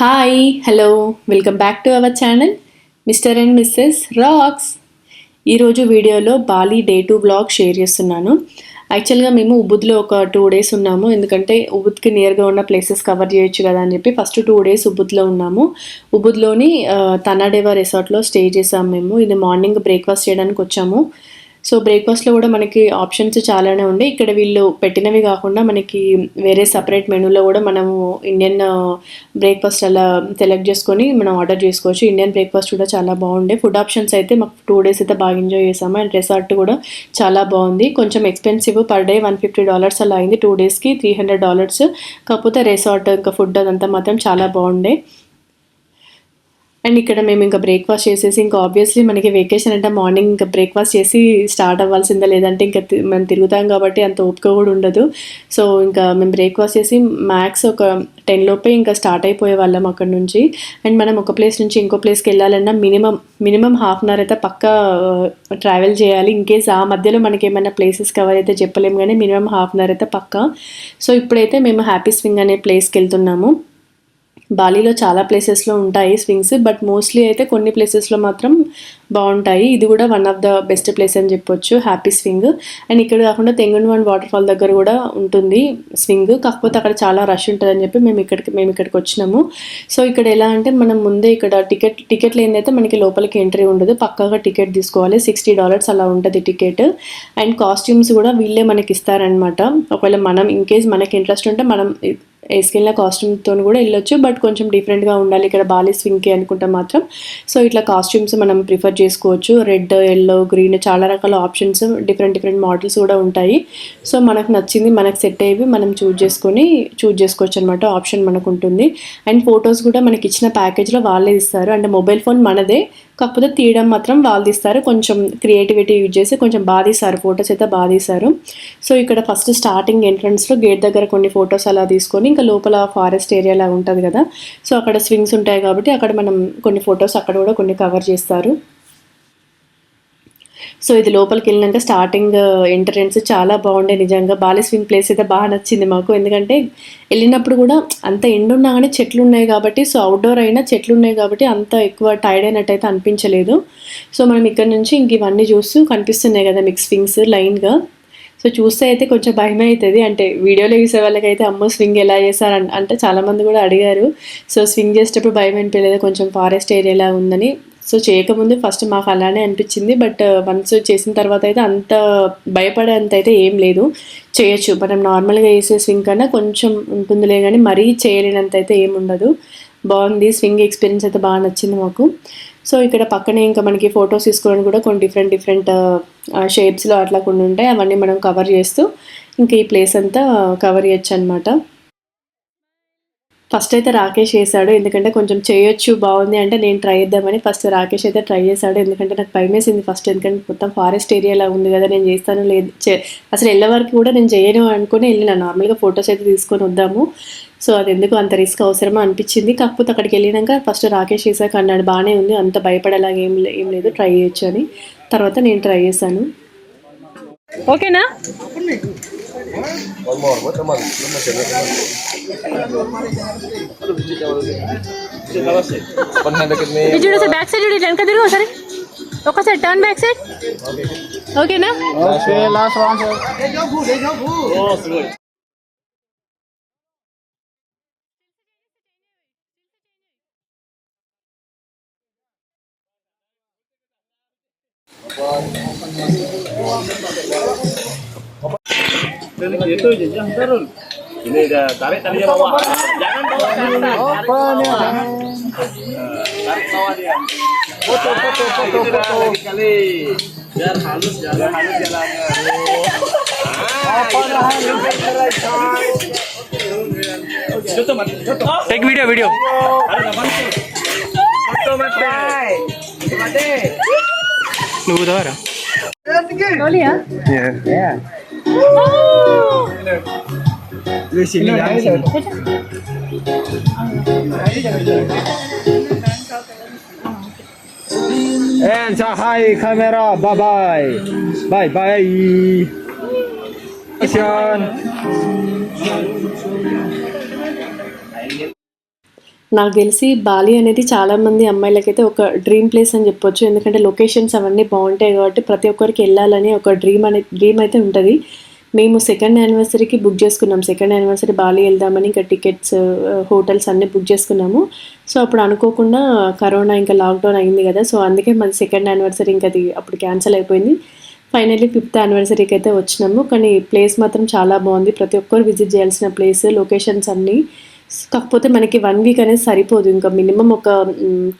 Hi hello welcome back to our channel Mr and Mrs rocks ఈరోజు వీడియోలో Bali day two blog share చేస్తున్నాను. యాక్చువల్గా మేము ఉబుద్లో ఒక టూ డేస్ ఉన్నాము. ఎందుకంటే ఉబుద్కి నియర్గా ఉన్న ప్లేసెస్ కవర్ చేయొచ్చు కదా అని చెప్పి ఫస్ట్ టూ డేస్ ఉబుద్లో ఉన్నాము. ఉబుద్లోని తనాడేవా రిసార్ట్లో స్టే చేసాము మేము. ఇది మార్నింగ్ బ్రేక్ఫాస్ట్ చేయడానికి వచ్చాము. సో బ్రేక్ఫాస్ట్లో కూడా మనకి ఆప్షన్స్ చాలానే ఉండే. ఇక్కడ వీళ్ళు పెట్టినవి కాకుండా మనకి వేరే సపరేట్ మెనూలో కూడా మనము ఇండియన్ బ్రేక్ఫాస్ట్ అలా సెలెక్ట్ చేసుకొని మనం ఆర్డర్ చేసుకోవచ్చు. ఇండియన్ బ్రేక్ఫాస్ట్ కూడా చాలా బాగుండే. ఫుడ్ ఆప్షన్స్ అయితే మాకు టూ డేస్ అయితే బాగా ఎంజాయ్ చేసాము. అండ్ రిసార్ట్ కూడా చాలా బాగుంది. కొంచెం expensive per day one fifty dollars అలా అయింది. టూ డేస్కి త్రీ హండ్రెడ్ డాలర్స్. కాకపోతే రిసార్ట్ ఇంకా ఫుడ్ అదంతా మాత్రం చాలా బాగుండే. అండ్ ఇక్కడ మేము ఇంకా బ్రేక్ఫాస్ట్ చేసేసి ఇంకా ఆబ్వియస్లీ మనకి వెకేషన్ అంటే మార్నింగ్ ఇంకా బ్రేక్ఫాస్ట్ చేసి స్టార్ట్ అవ్వాల్సిందే. లేదంటే ఇంకా తి- మేము తిరుగుతాం కాబట్టి అంత ఓపిక కూడా ఉండదు. సో ఇంకా మేము బ్రేక్ఫాస్ట్ చేసి మ్యాక్స్ ఒక టెన్ లోపే ఇంకా స్టార్ట్ అయిపోయే వాళ్ళం అక్కడ నుంచి. అండ్ మనం ఒక ప్లేస్ నుంచి ఇంకో ప్లేస్కి వెళ్ళాలన్నా minimum minimum half an hour అయితే పక్కా ట్రావెల్ uh, చేయాలి. ఇన్ కేస్ ఆ మధ్యలో మనకి ఏమైనా ప్లేసెస్ కవర్ అయితే చెప్పలేము కానీ మినిమం హాఫ్ అన్ అవర్ అయితే పక్కా. సో ఇప్పుడైతే మేము హ్యాపీ స్వింగ్ అనే ప్లేస్కి వెళ్తున్నాము. బాలీలో చాలా ప్లేసెస్లో ఉంటాయి స్వింగ్స్ బట్ మోస్ట్లీ అయితే కొన్ని ప్లేసెస్లో మాత్రం బాగుంటాయి. ఇది కూడా one of the best place అని చెప్పొచ్చు హ్యాపీ స్వింగ్. అండ్ ఇక్కడ కాకుండా తెంగన్ వాటర్ ఫాల్ దగ్గర కూడా ఉంటుంది స్వింగ్. కాకపోతే అక్కడ చాలా రష్ ఉంటుందని చెప్పి మేము ఇక్కడికి మేము ఇక్కడికి వచ్చినాము. సో ఇక్కడ ఎలా అంటే మనం ముందే ఇక్కడ టికెట్ టికెట్ లేనిదైతే మనకి లోపలికి ఎంట్రీ ఉండదు. పక్కాగా టికెట్ తీసుకోవాలి. సిక్స్టీ డాలర్స్ అలా ఉంటుంది టికెట్. అండ్ కాస్ట్యూమ్స్ కూడా వీళ్ళే మనకి ఇస్తారనమాట ఒకవేళ మనం ఇన్ కేస్ మనకి ఇంట్రెస్ట్ ఉంటే మనం వేసుకెళ్ళిన కాస్ట్యూమ్తో కూడా వెళ్ళొచ్చు. బట్ కొంచెం డిఫరెంట్గా ఉండాలి. ఇక్కడ బాలీ స్వింకే అనుకుంటే మాత్రం. సో ఇట్లా కాస్ట్యూమ్స్ మనం ప్రిఫర్ చేసుకోవచ్చు. రెడ్ ఎల్లో గ్రీన్ చాలా రకాల ఆప్షన్స్ డిఫరెంట్ డిఫరెంట్ మోడల్స్ కూడా ఉంటాయి. సో మనకు నచ్చింది మనకు సెట్ అయ్యేవి మనం చూజ్ చేసుకొని చూజ్ చేసుకోవచ్చు అనమాట ఆప్షన్ మనకు ఉంటుంది. అండ్ ఫొటోస్ కూడా మనకి ఇచ్చిన ప్యాకేజ్లో వాళ్ళే ఇస్తారు. అంటే మొబైల్ ఫోన్ మనదే. కాకపోతే తీయడం మాత్రం వాళ్ళు తీస్తారు. కొంచెం క్రియేటివిటీ యూజ్ చేసి కొంచెం బాగా ఫొటోస్ అయితే బాగా సో ఇక్కడ ఫస్ట్ స్టార్టింగ్ ఎంట్రన్స్లో గేట్ దగ్గర కొన్ని ఫొటోస్ అలా తీసుకొని ఇంకా లోపల ఫారెస్ట్ ఏరియా లాగా ఉంటుంది కదా. సో అక్కడ స్వింగ్స్ ఉంటాయి కాబట్టి అక్కడ మనం కొన్ని ఫొటోస్ అక్కడ కూడా కొన్ని కవర్ చేస్తారు. సో ఇది లోపలికి వెళ్ళినాక స్టార్టింగ్ ఎంట్రన్స్ uh, చాలా బాగుండే నిజంగా. బాలి స్వింగ్ ప్లేస్ అయితే బాగా నచ్చింది మాకు. ఎందుకంటే వెళ్ళినప్పుడు కూడా అంత ఎండ ఉన్నా కానీ చెట్లు ఉన్నాయి కాబట్టి సో అవుట్డోర్ అయినా చెట్లు ఉన్నాయి కాబట్టి అంత ఎక్కువ టైర్డ్ అయినట్టు అయితే అనిపించలేదు. సో మనం ఇక్కడ నుంచి ఇంక ఇవన్నీ చూస్తూ కనిపిస్తున్నాయి కదా మీకు స్వింగ్స్ లైన్గా సో చూస్తే అయితే కొంచెం భయం అవుతుంది. అంటే వీడియోలో చూసే వాళ్ళకైతే అమ్మో స్వింగ్ ఎలా చేశారు అంటే చాలామంది కూడా అడిగారు. సో స్వింగ్ చేసేటప్పుడు భయం అనిపించలేదు కొంచెం ఫారెస్ట్ ఏరియాలా ఉందని. సో చేయకముందు ఫస్ట్ మాకు అలానే అనిపించింది. బట్ uh, వన్స్ చేసిన తర్వాత అయితే అంత భయపడే అంత అయితే ఏం లేదు. చేయొచ్చు. మనం నార్మల్గా వేసే స్వింగ్ కన్నా కొంచెం ఉంటుందిలే కానీ మరీ చేయలేనంత అయితే ఏం ఉండదు. బాగుంది. స్వింగ్ ఎక్స్పీరియన్స్ అయితే బాగా నచ్చింది మాకు. సో ఇక్కడ పక్కనే ఇంకా మనకి ఫొటోస్ తీసుకోవడానికి కూడా కొన్ని డిఫరెంట్ డిఫరెంట్ uh, షేప్స్లో అట్లా కొన్ని ఉంటాయి. అవన్నీ మనం కవర్ చేస్తూ ఇంకా ఈ ప్లేస్ అంతా uh, కవర్ చేయొచ్చు అనమాట ఫస్ట్ అయితే రాకేష్ చేశాడు ఎందుకంటే కొంచెం చేయొచ్చు బాగుంది అంటే నేను ట్రై చేద్దామని ఫస్ట్ రాకేష్ అయితే ట్రై చేశాడు. ఎందుకంటే నాకు భయం వేసింది ఫస్ట్. ఎందుకంటే మొత్తం ఫారెస్ట్ ఏరియాలా ఉంది కదా నేను చేస్తాను లేదు. చే- అసలు వెళ్ళే వరకు కూడా నేను చేయను అనుకుని వెళ్ళిన. నార్మల్గా ఫొటోస్ అయితే తీసుకొని వద్దాము. సో అది ఎందుకు అంత రిస్క్ అవసరమా అనిపించింది. కాకపోతే అక్కడికి వెళ్ళినాక ఫస్ట్ రాకేష్ చేశాక అన్నాడు బాగానే ఉంది. అంత భయపడేలాగా ఏం ఏం లేదు. ట్రై చేయొచ్చు అని. తర్వాత నేను ట్రై చేశాను. ఓకేనా? इधर से बैक साइड इधर टर्न कर दे रहे sir okay sir turn back side Ini udah tarik tadi yang bawah. Jangan bawa ke. Tarik bawah. Dia. Foto, foto, foto, foto. Lagi kali. Biar halus jalan, halus jalannya. Apa lah Take video, video. Foto matai. Mate. Nunggu tawar. Loli ya? Iya. Iya. And say hi camera. Bye bye. Bye bye. Action. నాకు తెలిసి Bali అనేది చాలామంది అమ్మాయిలకైతే ఒక dream place అని చెప్పొచ్చు ఎందుకంటే locations అవన్నీ బాగుంటాయి కాబట్టి ప్రతి ఒక్కరికి వెళ్ళాలని ఒక డ్రీమ్ అనే డ్రీమ్ అయితే ఉంటుంది మేము సెకండ్ యానివర్సరీకి బుక్ చేసుకున్నాం. సెకండ్ యానివర్సరీ బాలి వెళ్దామని ఇంకా టికెట్స్ హోటల్స్ అన్నీ బుక్ చేసుకున్నాము. సో అప్పుడు అనుకోకుండా కరోనా ఇంకా లాక్డౌన్ అయింది కదా. సో అందుకే మాది సెకండ్ యానివర్సరీ ఇంకా అది అప్పుడు క్యాన్సిల్ అయిపోయింది. ఫైనల్లీ ఫిఫ్త్ యానివర్సరీకి అయితే వచ్చినాము. కానీ ప్లేస్ మాత్రం చాలా బాగుంది. ప్రతి ఒక్కరు విజిట్ చేయాల్సిన ప్లేస్ లొకేషన్స్ అన్నీ. కాకపోతే మనకి వన్ వీక్ అనేది సరిపోదు. ఇంకా మినిమం ఒక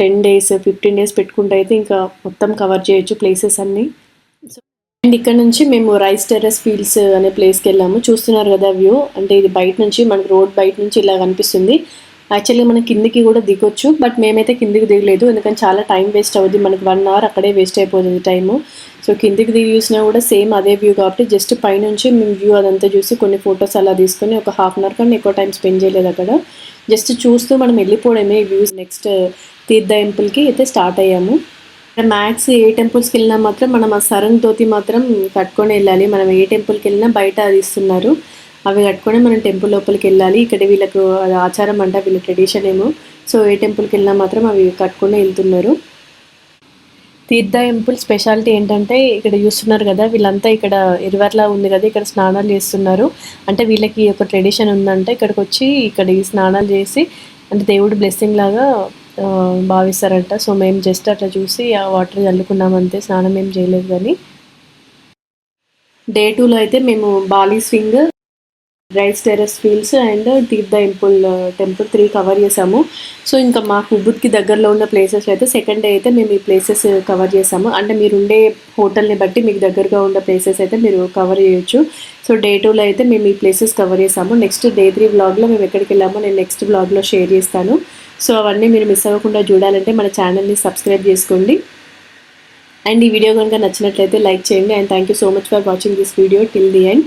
టెన్ డేస్ ఫిఫ్టీన్ డేస్ పెట్టుకుంటే అయితే ఇంకా మొత్తం కవర్ చేయొచ్చు ప్లేసెస్ అన్నీ. అండ్ ఇక్కడ నుంచి మేము రైస్ టెర్రస్ ఫీల్డ్స్ అనే ప్లేస్కి వెళ్ళాము. చూస్తున్నారు కదా వ్యూ అంటే ఇది బయట నుంచి మనకి రోడ్ బయట నుంచి ఇలా కనిపిస్తుంది. యాక్చువల్లీ మనం కిందికి కూడా దిగొచ్చు బట్ మేమైతే కిందికి దిగలేదు. ఎందుకంటే చాలా టైం వేస్ట్ అవుతుంది మనకి వన్ అవర్ అక్కడే వేస్ట్ అయిపోతుంది టైము సో కిందికి దిగి చూసినా కూడా సేమ్ అదే వ్యూ కాబట్టి జస్ట్ పైనుంచి మేము వ్యూ అదంతా చూసి కొన్ని ఫొటోస్ అలా తీసుకొని ఒక హాఫ్ అన్ అవర్ కన్నా ఎక్కువ టైం స్పెండ్ చేయలేదు అక్కడ. జస్ట్ చూస్తూ మనం వెళ్ళిపోవడమే వ్యూస్ నెక్స్ట్ తీర్థ టెంపుల్కి అయితే స్టార్ట్ అయ్యాము. మ్యాక్స్ ఏ టెంపుల్స్కి వెళ్ళినా మాత్రం మనం ఆ సరంగ్ తోతి మాత్రం కట్టుకొని వెళ్ళాలి. మనం ఏ టెంపుల్కి వెళ్ళినా బయట అది ఇస్తున్నారు. అవి కట్టుకొని మనం టెంపుల్ లోపలికి వెళ్ళాలి. ఇక్కడ వీళ్ళకు అది ఆచారం అంట వీళ్ళ ట్రెడిషన్ ఏమో. సో ఏ టెంపుల్కి వెళ్ళినా మాత్రం అవి కట్టుకొని వెళ్తున్నారు. తీర్థ టెంపుల్ స్పెషాలిటీ ఏంటంటే ఇక్కడ చూస్తున్నారు కదా వీళ్ళంతా ఇక్కడ ఎరువర్లా ఉంది కదా ఇక్కడ స్నానాలు చేస్తున్నారు. అంటే వీళ్ళకి ఒక ట్రెడిషన్ ఉందంటే ఇక్కడికి వచ్చి ఇక్కడ ఈ స్నానాలు చేసి అంటే దేవుడు బ్లెస్సింగ్ లాగా భావిస్తారంట. సో మేము జస్ట్ అట్లా చూసి ఆ వాటర్ చల్లుకున్నాం అంతే స్నానం ఏం చేయలేదు కానీ. డే టూలో అయితే మేము Bali swing rice terrace fields and Tirta Empul temple three cover చేసాము. సో ఇంకా మా హుబుద్కి దగ్గరలో ఉన్న ప్లేసెస్ అయితే సెకండ్ డే అయితే మేము ఈ ప్లేసెస్ కవర్ చేసాము. అంటే మీరు ఉండే హోటల్ని బట్టి మీకు దగ్గరగా ఉన్న ప్లేసెస్ అయితే మీరు కవర్ చేయొచ్చు. సో డే టూలో అయితే మేము ఈ ప్లేసెస్ కవర్ చేసాము. నెక్స్ట్ డే త్రీ బ్లాగ్లో మేము ఎక్కడికి వెళ్ళామో నేను నెక్స్ట్ బ్లాగ్లో షేర్ చేస్తాను. సో అవన్నీ మీరు మిస్ అవ్వకుండా చూడాలంటే మన ఛానల్ని సబ్స్క్రైబ్ చేసుకోండి. అండ్ ఈ వీడియో కనుక నచ్చినట్లయితే లైక్ చేయండి and thank you so much for watching this video till the end.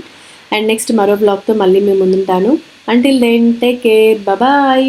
And next మరో బ్లాగ్తో మళ్ళీ మేము ముందుంటాను. Until then take care. Bye.